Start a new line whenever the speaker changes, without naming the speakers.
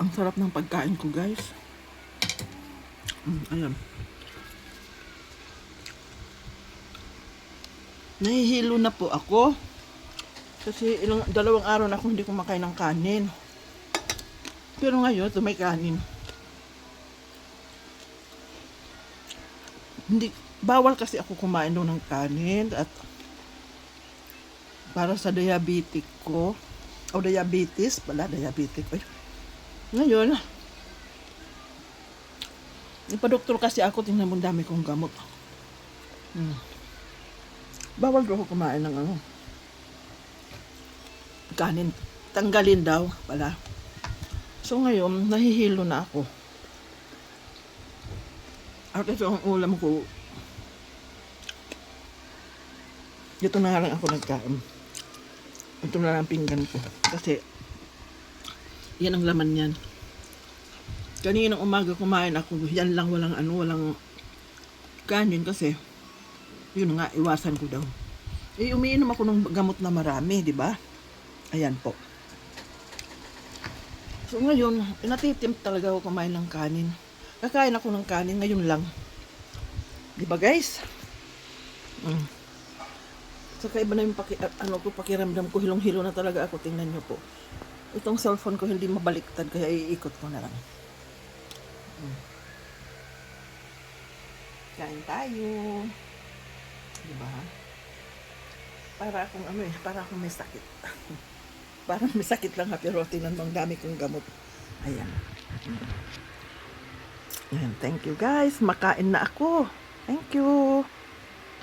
Ang sarap ng pagkain ko, guys. Mm, ayan. Nahihilo na po ako. Kasi ilang, dalawang araw na ako hindi kumakain ng kanin. Pero ngayon, ito may kanin. Hindi, bawal kasi ako kumain doon ng kanin at para sa diabetic ko o diabetes pala, diabetic ko. Ngayon, ipadoktor kasi ako, tingnan mo dami kong gamot. Hmm. Bawal daw ako kumain ng ano, kanin. Tanggalin daw pala. So ngayon, nahihilo na ako. At ito ang ulam ko. Dito na lang ako nagkain. Ito na lang ang pinggan ko. Kasi, yan ang laman yan. Kaninang umaga kumain ako, yan lang walang ano, walang kanin kasi, yun nga, iwasan ko daw. Eh, umiinom ako ng gamot na marami, di ba? Ayan po. So ngayon, natitimp talaga ako kumain ng kanin. Kakain ako ng kanin ngayon lang. Di ba guys? Mm. Saka iba na yung paki, ano ko, pakiramdam ko, hilong-hilo na talaga ako. Tingnan nyo po. Itong cellphone ko hindi mabaliktad, kaya iikot ko na lang. Mm. Kain tayo. Di ba? Para akong ano eh, para akong may sakit. Parang may sakit lang ha, pero ang dami kong gamot. Ayan. Ayan, thank you guys. Makain na ako. Thank you.